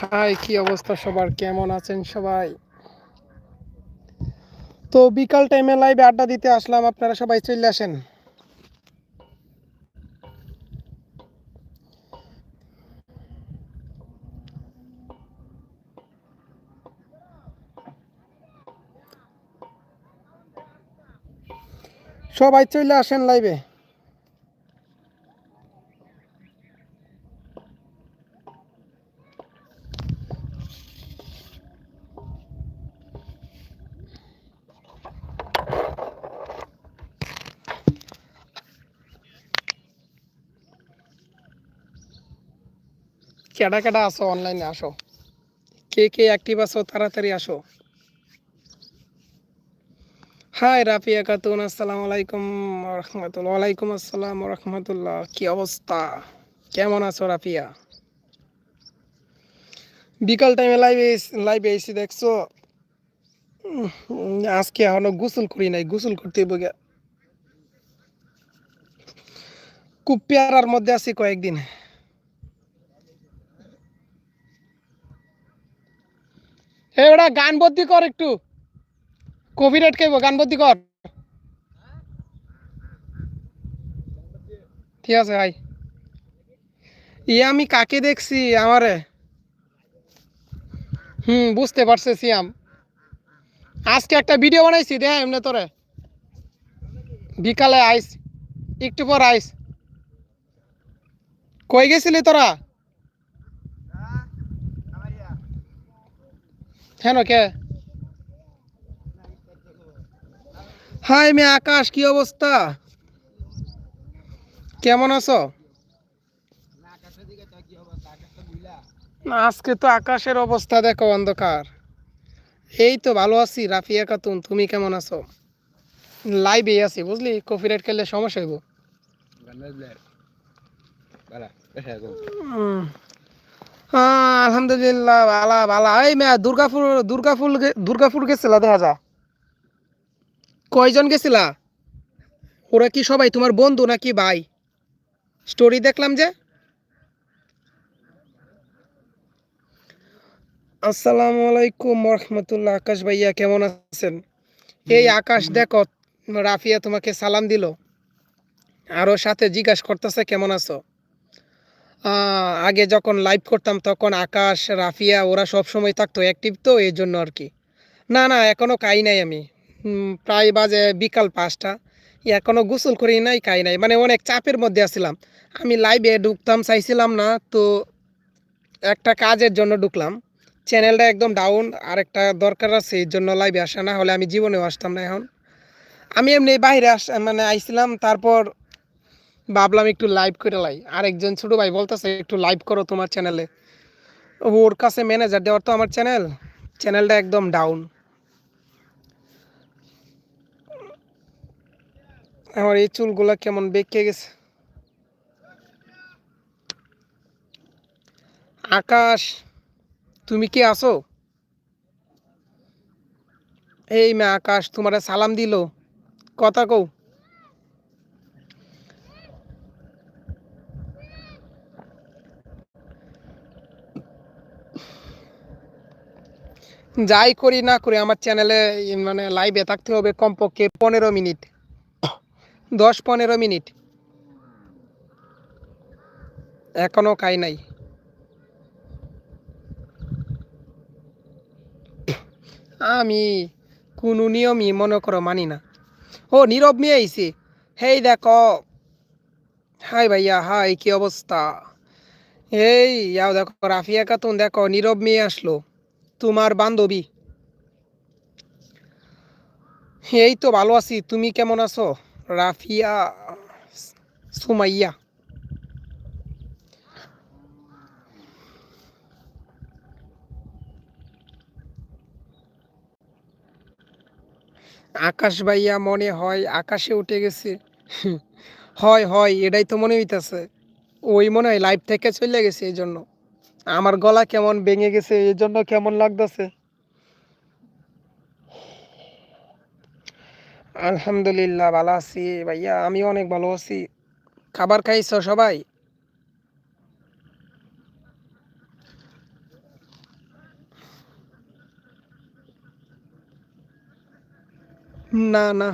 High কি অবস্থা সবার? কেমন আছেন সবাই? তো বিকাল টাইমে লাইভে আড্ডা দিতে আসলাম, আপনারা সবাই চলে আসেন। সবাই চলে আসেন লাইভে কেডা কেডা আসো অনলাইনে আসো। কে কে অ্যাক্টিভ আসো তাড়াতাড়ি আসো। হাই রাফিয়া খাতুন, আসসালামু আলাইকুম রহমতুল্লাহ। ওয়ালাইকুম আসসালাম রহমতুল্লাহ। কি অবস্থা? কেমন আছো রাফিয়া? বিকাল টাইমে লাইভে লাইভে এসে দেখছ? আজকে এখনও গোসল করি নাই, গোসল করতে বগে খুব পেয়ারার মধ্যে আছি কয়েকদিন। ওটা গান বদ্দি কর একটু। কপিরাইট খাইব গান বদ্দি কর। ঠিক আছে ভাই ইয়ে আমি কাকে দেখছি আমারে? হুম, বুঝতে পারছি সিয়াম। আজকে একটা ভিডিও বানাইছি, দেখ এমনি তোরে। বিকালে আইস, একটু পর আইস। কই গেছিলি তোরা? কেন কে? হাই মে আকাশ কি অবস্থা? কেমন আছো? আজকে তো আকাশের অবস্থা দেখো অন্ধকার। এই তো ভালো আছি রাফিয়া খাতুন তুমি কেমন আছো? লাইভে আছি বুঝলি? কফি কপিরাইট খেললে সমস্যা হইব। হ্যাঁ আলহামদুলিল্লাহ, ভালা ভালা। এই মেয়া, দুর্গাপুর দুর্গাপুর দুর্গাপুর গেছিলা দেখা যা। কয়জন গেছিলা? ওরা কি সবাই তোমার বন্ধু নাকি ভাই? স্টোরি দেখলাম যে। আসসালামু আলাইকুম রহমতুল্লাহ আকাশ ভাইয়া, কেমন আছেন? এই আকাশ, দেখো, রাফিয়া তোমাকে সালাম দিল। আরও সাথে জিজ্ঞাসা করতেছে, কেমন আছো? আগে যখন লাইভ করতাম তখন আকাশ, রাফিয়া ওরা সব সময় থাকতো অ্যাক্টিভ তো, এই জন্য আর কি। না না এখনও খাই নাই আমি। প্রায় বাজে বিকাল পাঁচটা। এখনও গোসল করি নাই, খাই নাই। মানে অনেক চাপের মধ্যে আছিলাম। আমি লাইভে ঢুকতাম, চাইছিলাম না, তো একটা কাজের জন্য ঢুকলাম। চ্যানেলটা একদম ডাউন আর একটা দরকার আছে, এই জন্য লাইভে আসা, না হলে আমি জীবনেও আসতাম না এখন। আমি এমনি বাইরে আস মানে আইছিলাম, তারপর ভাবলাম একটু লাইভ করে লাই। আরেকজন ছোট ভাই বলতেছে, একটু লাইভ করো তোমার চ্যানেলে ওর কাছে ম্যানেজার দেওয়ার তো আমার চ্যানেল চ্যানেলটা একদম ডাউন আমার এই চুলগুলা কেমন বেঁকে গেছে। আকাশ, তুমি কি আসো এই মা আকাশ, তোমারে সালাম দিল। কথা কও। যাই করি না করি, আমার চ্যানেলে মানে লাইভে থাকতে হবে কমপক্ষে পনেরো মিনিট। দশ পনেরো মিনিট। এখনও খাই নাই। আমি কোনো নিয়মই মনে করো মানি না। ও, নীরব মেয়ে আইছে। হেই দেখো। হাই ভাইয়া, হাই, কি অবস্থা? এই দেখো, রাফিয়া খাতুন, দেখো, নীরব মেয়ে আসলো। তোমার বান্ধবী। এই তো ভালো আছি, তুমি কেমন আছো? রাফিয়া সুমাইয়া। আকাশ ভাইয়া মনে হয় আকাশে উঠে গেছে। হয় হয়, এটাই তো মনে হইতেছে। ওই মনে হয় লাইভ থেকে চলে গেছে এই জন্য। আমার গলা কেমন ভেঙে গেছে, এই জন্য কেমন লাগতেছে? আলহামদুলিল্লাহ ভালো আছি ভাইয়া আমি অনেক ভালো আছি। খাবার খাইছ সবাই? না না।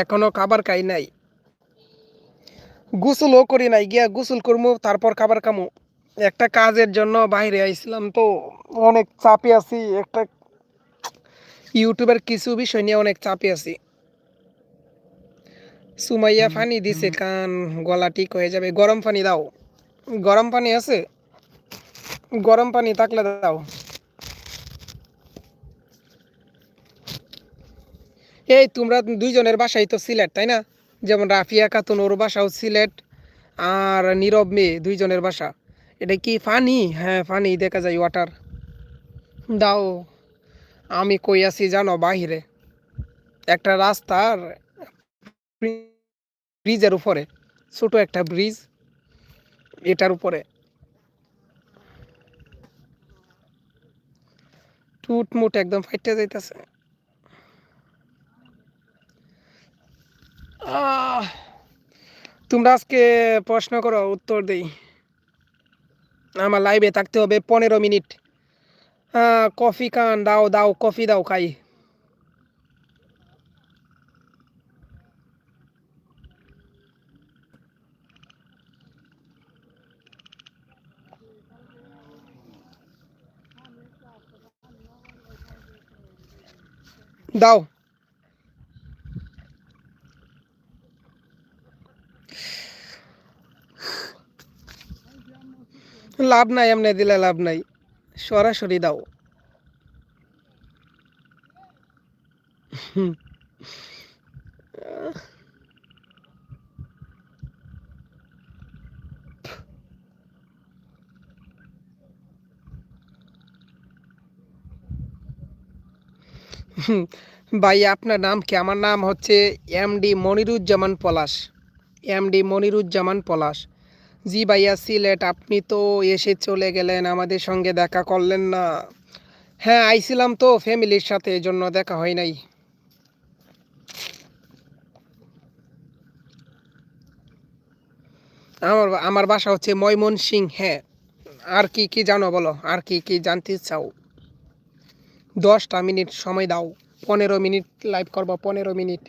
এখনও খাবার খাই নাই। গোসলও করি নাই গিয়া গোসল করব তারপর খাবার খামো। একটা কাজের জন্য বাইরে আইছিলাম তো অনেক চাপে আছি। একটা ইউটিউবের কিছু বিষয় নিয়ে অনেক চাপে আছি। সুমাইয়া পানি দিছে কান গলা ঠিক হয়ে যাবে। গরম পানি দাও। গরম পানি আছে? গরম পানি থাকলে দাও। এই তোমরা দুইজনের বাসাই তো সিলেট, তাই না? যেমন রাফিয়া খাতুন, ওর বাসাও সিলেট আর নীরব মেয়ে, দুইজনের বাসা। এটা কি ফানি? হ্যাঁ ফানি, দেখা যায় ওয়াটার। দাও, আমি কই আছি জানো বাহিরে। একটা রাস্তার ব্রিজের উপরে, ছোট একটা ব্রিজ, এটার উপরে। টুট মুট একদম ফাইটে যাইতেছে। তোমরা আজকে প্রশ্ন করো, উত্তর দেই। আমার লাইভে থাকতে হবে পনেরো মিনিট। কফি খান, দাও দাও, কফি দাও, খাই। দাও। লাভ নাই, এমনি দিলে লাভ নাই। সরাসরি দাও। ভাই, আপনার নাম কি? আমার নাম হচ্ছে এমডি মনিরুজ্জামান পলাশ। এমডি মনিরুজ্জামান পলাশ। জি ভাইয়া সিলেট আপনি তো এসে চলে গেলেন, আমাদের সঙ্গে দেখা করলেন না। হ্যাঁ আইছিলাম তো ফ্যামিলির সাথে এই জন্য দেখা হয় নাই। আমার আমার বাসা হচ্ছে ময়মন সিং হ্যাঁ। আর কি কি জানো বলো? আর কি কি জানতে চাও? দশটা মিনিট সময় দাও, পনেরো মিনিট লাইভ করব, পনেরো মিনিট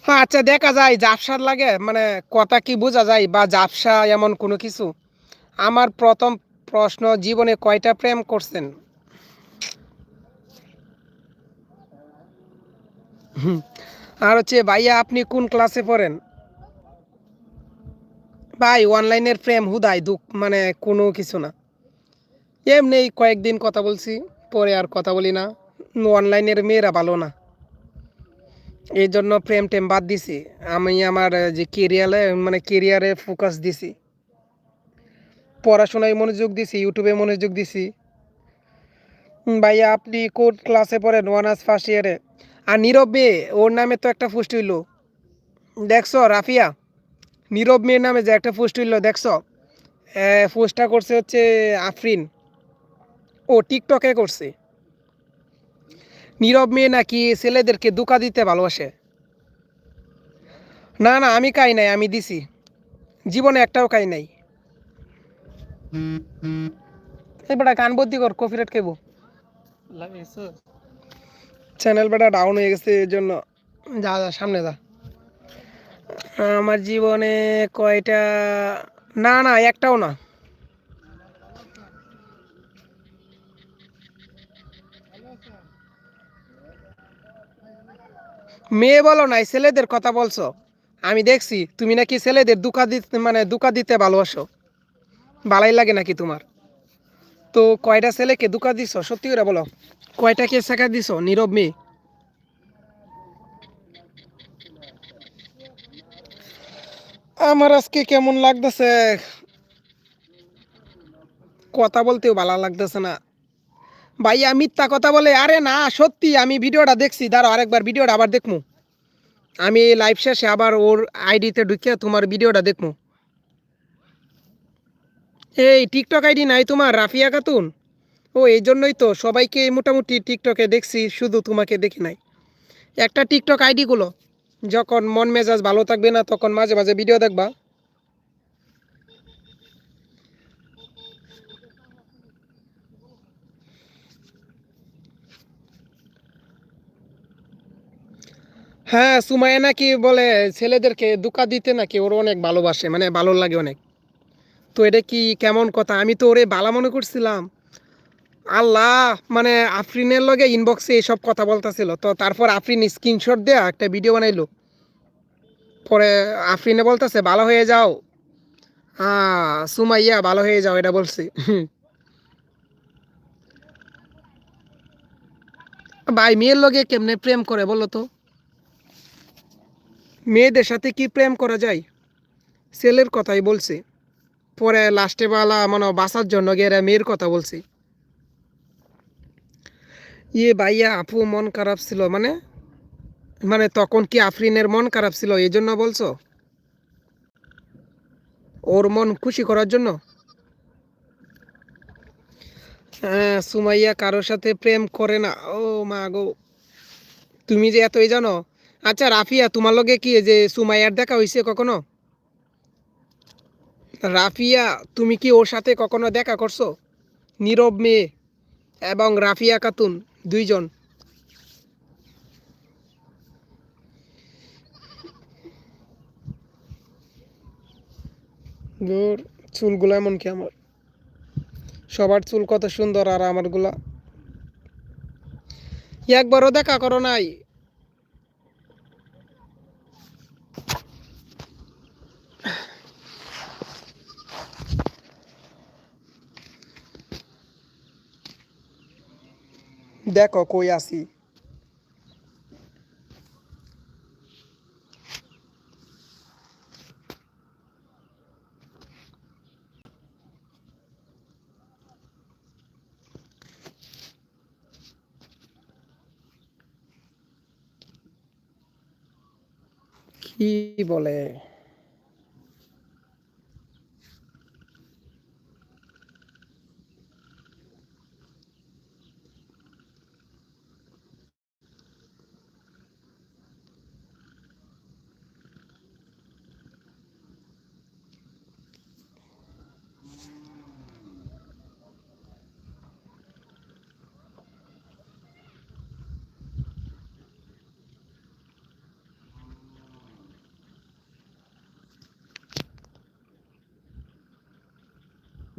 হ্যাঁ আচ্ছা দেখা যায় জাপসার লাগে মানে কথা কি বোঝা যায় বা জাপসা এমন কোনো কিছু? আমার প্রথম প্রশ্ন, জীবনে কয়টা প্রেম করছেন। আর হচ্ছে ভাইয়া, আপনি কোন ক্লাসে পড়েন? ভাই, অনলাইনের প্রেম হুদাই, দুঃখ মানে কোনো কিছু না। এমনি কয়েকদিন কথা বলছি, পরে আর কথা বলি না। অনলাইনের মেয়েরা ভালো না। এই জন্য প্রেম টেম বাদ দিছি। আমি আমার যে কেরিয়ারে মানে কেরিয়ারে ফোকাস দিছি। পড়াশোনায় মনোযোগ দিছি ইউটিউবে মনোযোগ দিছি। ভাইয়া, আপনি কোন ক্লাসে পড়েন? অনার্স ফার্স্ট ইয়ারে আর নীরব মেয়ে, ওর নামে তো একটা পোস্ট হইল দেখছ, রাফিয়া? নীরব মেয়ের নামে যে একটা পোস্ট হইল দেখছ? পোস্টটা করছে হচ্ছে আফরিন। ও টিকটকে করছে। নীরব মেয়ে নাকি ছেলেদেরকে দুকা দিতে ভালোবাসে? না না আমি খাই নাই আমি দিছি। জীবনে একটাও খাই নাই। এই বেটা গান বদ্দি কর কপিরাইট খাইব। চ্যানেল বেটা ডাউন হয়ে গেছে এর জন্য যা যা সামনে যা। আমার জীবনে কয়টা না না একটাও না। মেয়ে বলো নাই, ছেলেদের কথা বলছো? আমি দেখছি তুমি নাকি ছেলেদের দুকা দিতে মানে দুকা দিতে ভালোবাসো। ভালাই লাগে নাকি তোমার? তো কয়টা ছেলেকে দুকা দিছো? সত্যি করে বলো। কয়টা কে শেখা দিছো? নীরব মেয়ে। আমার আজকে কেমন লাগতেছে? কথা বলতেও ভালো লাগতেছে না। ভাইয়া মিথ্যা কথা বলে, আরে না, সত্যি, আমি ভিডিওটা দেখছি, দাঁড়াও, আরেকবার ভিডিওটা আবার দেখমু। আমি লাইভ শেষে আবার ওর আইডিতে ঢুকে তোমার ভিডিওটা দেখমু। এই টিকটক আইডি নাই তোমার, রাফিয়া খাতুন? ও, এই জন্যই তো সবাইকে মোটামুটি টিকটকে দেখছি, শুধু তোমাকে দেখি নাই। একটা টিকটক আইডিগুলো যখন মন মেজাজ ভালো থাকবে না, তখন মাঝে মাঝে ভিডিও দেখবা। হ্যাঁ সুমাইয়া নাকি বলে ছেলেদেরকে দুকা দিতে নাকি ওর অনেক ভালোবাসে মানে ভালো লাগে অনেক। তো এটা কি কেমন কথা? আমি তো ওরে বালা মনে করছিলাম। আল্লাহ মানে আফরিনের লগে ইনবক্সে এইসব কথা বলতেছিল। তো তারপর আফরিন স্ক্রিনশট দেয়া একটা ভিডিও বানাইলো। পরে আফরিনে বলতেছে, ভালো হয়ে যাও। হ্যাঁ সুমাইয়া, ভালো হয়ে যাও, এটা বলছি। ভাই, মেয়ের লগে কেমনে প্রেম করে বলো তো? মেয়েদের সাথে কি প্রেম করা যায়? ছেলের কথাই বলছি। পরে লাস্টে বেলা মানে বাঁচার জন্য গিয়ে এরা মেয়ের কথা বলছি। ইয়ে ভাইয়া, আপু, মন খারাপ ছিল মানে? মানে তখন কি আফরিনের মন খারাপ ছিল এই জন্য বলছো? ওর মন খুশি করার জন্য? হ্যাঁ সুমাইয়া কারোর সাথে প্রেম করে না। ও মা গো, তুমি যে এতই জানো? আচ্ছা রাফিয়া, তোমার লগে কি যে সুমাইয়ার দেখা হয়েছে কখনো? রাফিয়া, তুমি কি ওর সাথে কখনো দেখা করছ? নীরব মেয়ে এবং রাফিয়া খাতুন, দুইজন। চুলগুলো এমন কি আমার? সবার চুল কত সুন্দর আর আমারগুলা। একবারও দেখা করো নাই। দেখো কই আসি কি বলে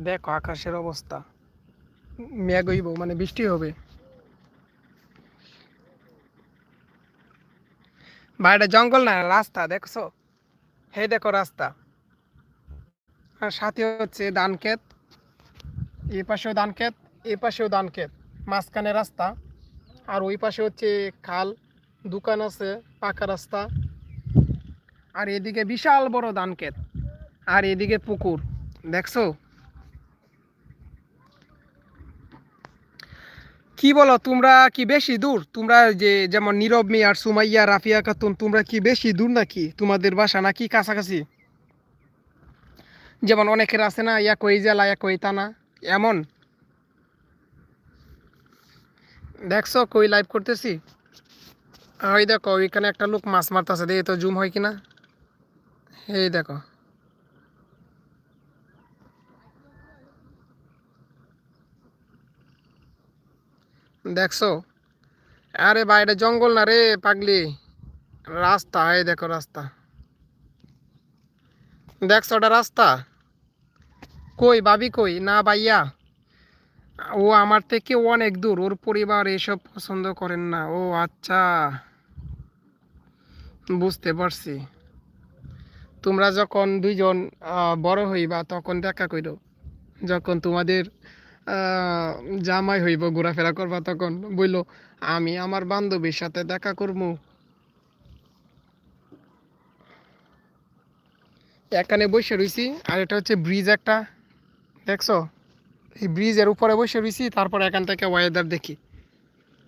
দেখো আকাশের অবস্থা। মেঘ হইব মানে বৃষ্টি হবে। বাইরে জঙ্গল না, রাস্তা, দেখছ? হে দেখো রাস্তা। আর সাথে হচ্ছে ধান ক্ষেত এই পাশেও ধান ক্ষেত এই পাশেও ধান ক্ষেত মাঝখানে রাস্তা। আর ওই পাশে হচ্ছে খাল, দোকান আছে, পাকা রাস্তা। আর এদিকে বিশাল বড় ধান ক্ষেত আর এদিকে পুকুর, দেখছ? কি বলো, তোমরা কি বেশি দূর? তোমরা যে যেমন নীরব মি আর সুমাইয়া, রাফিয়া খাতুন, তোমরা কি বেশি দূর নাকি? তোমাদের বাসা নাকি কাছাকাছি? যেমন অনেকের আছে না এক ওই জেলা এক ওই থানা, এমন? দেখছ, কই লাইভ করতেছি? ওই দেখো, ওইখানে একটা লোক মাছ মারতেছে, দেখি তো জুম হয় কিনা? এই দেখো। দেখছ? আরে বাইরে জঙ্গল না রে, পাগলি। রাস্তা, এই দেখো রাস্তা। দেখছ ওটা রাস্তা? কই, ভাবি কই? না ভাইয়া। ও আমার থেকে অনেক দূর, ওর পরিবার এসব পছন্দ করেন না। ও আচ্ছা। বুঝতে পারছি। তোমরা যখন দুইজন বড় হইবা, তখন দেখা কইরো। যখন তোমাদের জামাই হইব, ঘোরাফেরা করবা তখন। বইলো, আমি আমার বান্ধবীর সাথে দেখা করব এখানে বসে রইছি, আর এটা হচ্ছে ব্রিজ একটা। দেখছ? এই ব্রিজের উপরে বসে রইছি, তারপর এখান থেকে ওয়েদার দেখি।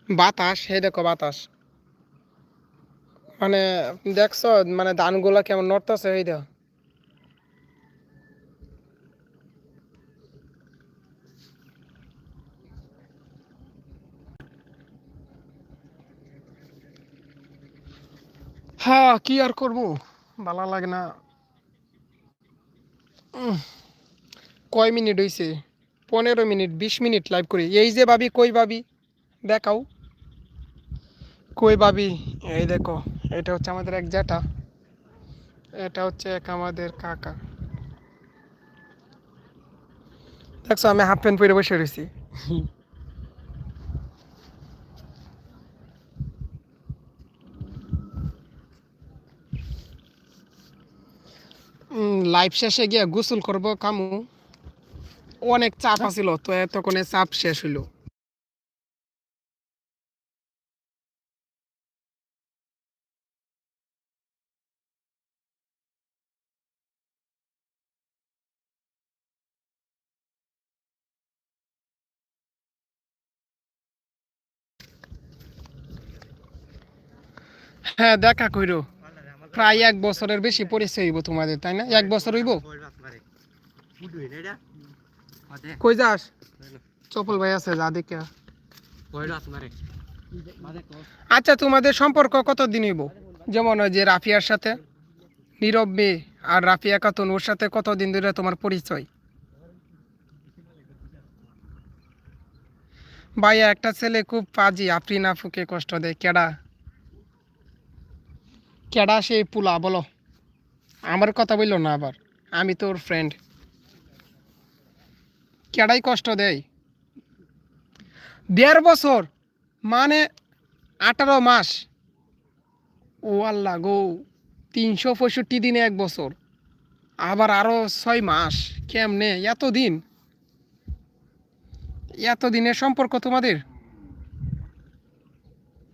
বাতাস হে দেখো বাতাস। মানে দেখছ? মানে ধানগুলা কেমন নড়তেছে, এই দেখো। হ্যাঁ কি আর করব? ভালো লাগে না। কয় মিনিট হয়েছে পনেরো মিনিট, বিশ মিনিট লাইভ করি। এই যে ভাবি, কই ভাবি? দেখাও। কই ভাবি? এই দেখো, এটা হচ্ছে আমাদের এক জ্যাঠা। এটা হচ্ছে এক আমাদের কাকা। দেখছ, আমি হাফ প্যান্ট পরে বসে রয়েছি লাইভ শেষে গিয়ে গোসল করব, কামু। অনেক চাপ আছিল, তো এতক্ষণে চাপ শেষ হইল। হ্যাঁ দেখা কইরো। প্রায় এক বছরের বেশি পরিচয় হইব তোমাদের, তাই না? এক বছর হইব? কই যাস? চপল ভাই আছে, যা দেখে আচ্ছা তোমাদের সম্পর্ক কত দিন হইব? যেমন ওই যে রাফিয়ার সাথে, নীরব মেয়ে আর রাফিয়া খাতুন, ওর সাথে কতদিন ধরে তোমার পরিচয়? ভাইয়া, একটা ছেলে খুব পাজি না ফুকে কষ্ট দেয়, কেডা? কেডা সেই পুলা, বলো। আমার কথা বলল না আবার। আমি তোর ফ্রেন্ড কেডাই কষ্ট দেয়? দেড় বছর মানে আঠারো মাস। ও আল্লাহ গো, তিনশো পঁয়ষট্টি দিনে এক বছর। আবার আরও ছয় মাস, কেমনে? এত দিন এত দিনের সম্পর্ক তোমাদের?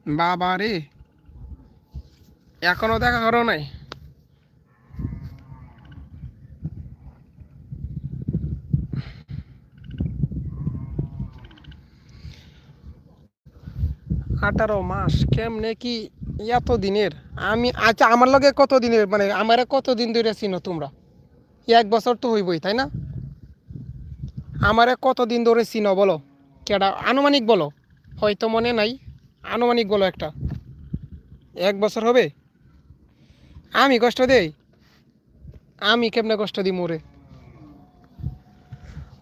বাবা রে। এখনও দেখা করো নাই? আঠারো মাস, কেমনে কি এত দিনের আমি আচ্ছা আমার লগে কত দিনের মানে আমারে কত দিন ধরে চিনো তোমরা? এক বছর তো হইবই, তাই না? আমারে কত দিন ধরে চিনো বলো? কেডা, আনুমানিক বলো? হয়তো মনে নাই। আনুমানিক বলো একটা। এক বছর হবে? আমি কষ্ট দেই? আমি কেমনে কষ্ট দিই মোরে?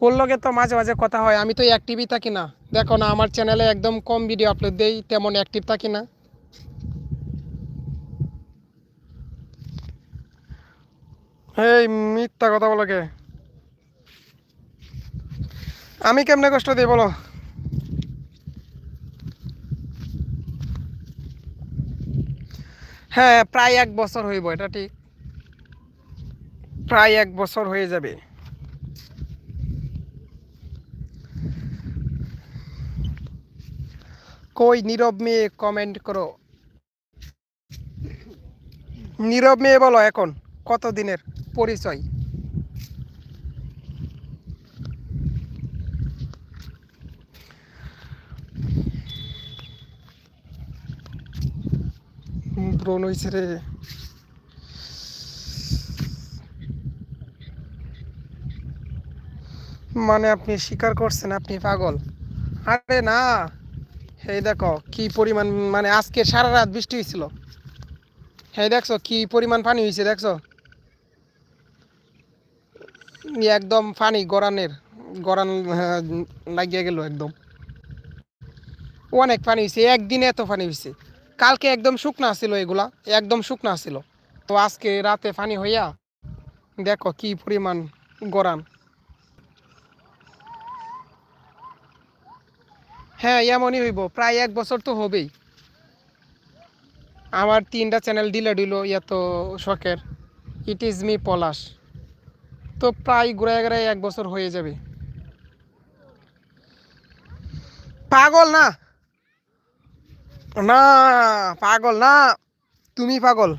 ওর লগে তো মাঝে মাঝে কথা হয়, আমি তো অ্যাক্টিভই থাকি না। দেখো না, আমার চ্যানেলে একদম কম ভিডিও আপলোড দেই, তেমন অ্যাক্টিভ থাকি না। এই মিথ্যা কথা বলো কে? আমি কেমনে কষ্ট দিই বলো? হ্যাঁ প্রায় এক বছর হইব, এটা ঠিক। প্রায় এক বছর হয়ে যাবে। কই নীরব মেয়ে কমেন্ট করো। নীরব মেয়ে বলো এখন কত দিনের পরিচয়? ব্রণ হয়েছে রে। মানে আপনি স্বীকার করছেন আপনি পাগল। আরে না। এই দেখো কি পরিমাণ মানে আজকে সারা রাত বৃষ্টি হয়েছিল হ্যাঁ দেখছ কি পরিমাণ পানি হয়েছে দেখছ? একদম পানি গরানের গরান হ্যাঁ, লাগিয়ে গেল একদম। অনেক পানি হয়েছে একদিনে এত পানি হয়েছে কালকে একদম শুকনা ছিল এগুলা, একদম শুকনা ছিল। তো আজকে রাতে পানি হইয়া, দেখো কি পরিমাণ গরান হ্যাঁ এমনই হইব, প্রায় এক বছর তো হবেই। আমার তিনটা চ্যানেল দিলে দিল এত শখের। It is me Palash. তো প্রায় ঘুরায় ঘুরায় এক বছর হয়ে যাবে। পাগল না! না, পাগল, না, তুমি পাগল।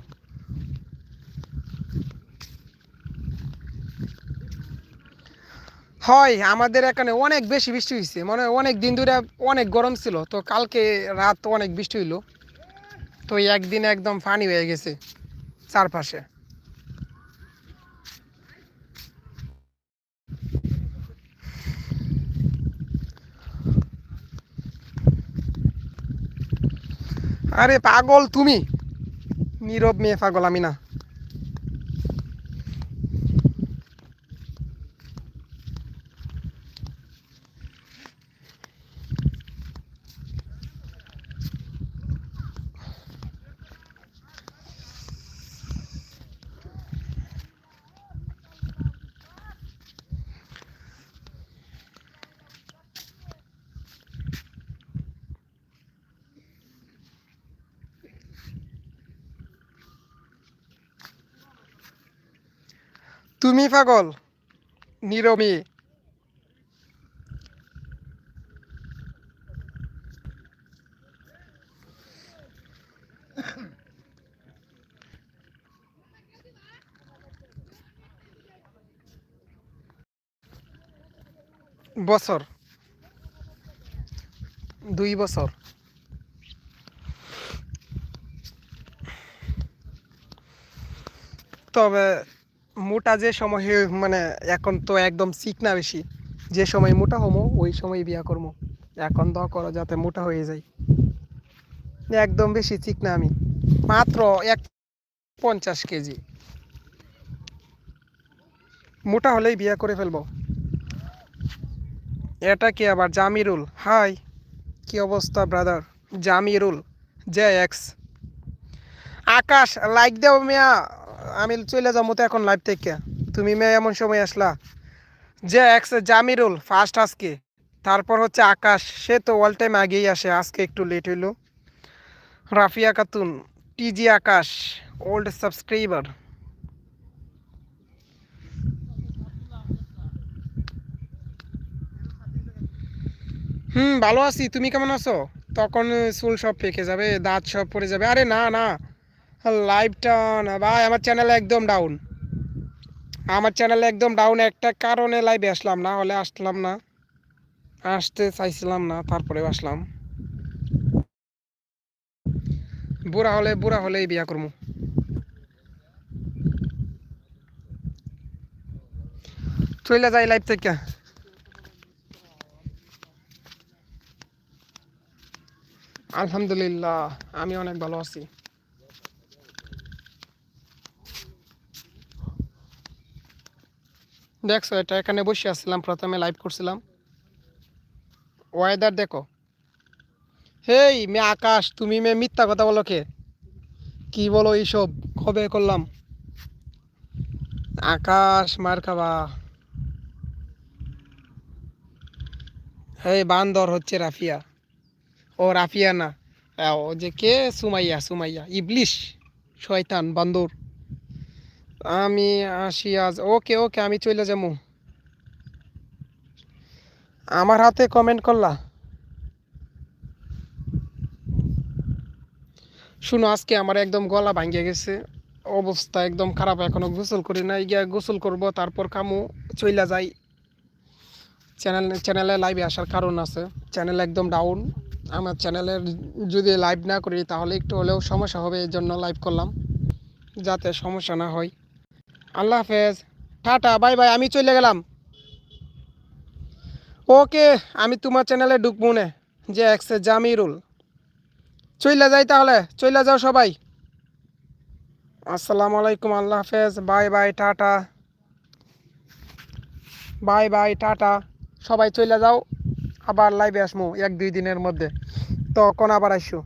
হয়, আমাদের এখানে অনেক বেশি বৃষ্টি হয়েছে মানে অনেক দিন ধরে অনেক গরম ছিল, তো কালকে রাত অনেক বৃষ্টি হইল। তো একদিন একদম ফানি হয়ে গেছে চারপাশে। আরে পাগল তুমি। নীরব মেয়ে পাগল আমি না। তুমি পাগল? নীরব মেয়ে বছর। দুই বছর। তবে মোটা যে সময় মানে এখন তো একদম চিকনা বেশি। যে সময় মোটা হমো, ওই সময় বিয়া করব এখন দ করো যাতে মোটা হয়ে যায়। একদম বেশি চিকনা আমি। মাত্র এক পঞ্চাশ কেজি। মোটা হলেই বিয়া করে ফেলব। এটা কি আবার জামিরুল? হাই, কি অবস্থা brother Jamirul J X Akash like দেও মিয়া। আমি চলে যাব তো এখন লাইভ থেকে। তুমি মেয়ে এমন সময় আসলা। যে এক্স জামিরুল ফার্স্ট আজকে। তারপর হচ্ছে আকাশ। সে তো অল টাইম আগেই আসে, আজকে একটু লেট হইল। Rafiya Khatun TG Akash old subscriber হুম, ভালো আছি। তুমি কেমন আছো? তখন চুল সব পেকে যাবে, দাঁত সব পড়ে যাবে। আরে না না। লাইভটা না ভাই, আমার চ্যানেল একদম ডাউন আমার চ্যানেল একদম ডাউন একটা কারণে লাইভে আসলাম না, হলে আসলাম না। আসতে চাইছিলাম না তারপরে আসলাম। বুড়া হলে, বুড়া হলেই বিয়া করব চলে যাই লাইভ থেকে। আলহামদুলিল্লাহ, আমি অনেক ভালো আছি। দেখছ, এটা এখানে বসে আসছিলাম, প্রথমে লাইভ করছিলাম। ওয়েদার দেখো। হেই মে আকাশ, তুমি মে মিথ্যা কথা বলো কে? কি বলো এইসব? কবে করলাম? আকাশ, মার খাবা। হেই, বান্দর হচ্ছে রাফিয়া। ও রাফিয়া না। ও যে কে? সুমাইয়া সুমাইয়া। ইবলিশ, শয়তান, বান্দর। আমি আসি আজ। ওকে ওকে, আমি চলে যাব আমার হাতে কমেন্ট করলা। শুনো, আজকে আমার একদম গলা ভাঙ্গে গেছে। অবস্থা একদম খারাপ, এখনও গোসল করি না গিয়া গোসল করব, তারপর কামু চইলা যাই। চ্যানেল চ্যানেলে লাইভে আসার কারণ আছে। চ্যানেল একদম ডাউন আমার চ্যানেলের যদি লাইভ না করি, তাহলে একটু হলেও সমস্যা হবে এই জন্য লাইভ করলাম। যাতে সমস্যা না হয়। আল্লাহ হাফেজ। টাটা, বাই বাই, আমি চলে গেলাম। ওকে, আমি তোমার চ্যানেলে ঢুকবো নে, যে এক্সে জামিরুল। চইলা যাই তাহলে, চইলা যাও সবাই। আসসালামু আলাইকুম, আল্লাহ হাফেজ, bye bye, tata. Bye bye, tata. সবাই চইলা যাও, আবার লাইভে আসমু, এক দুই দিনের মধ্যে। তখন আবার আসো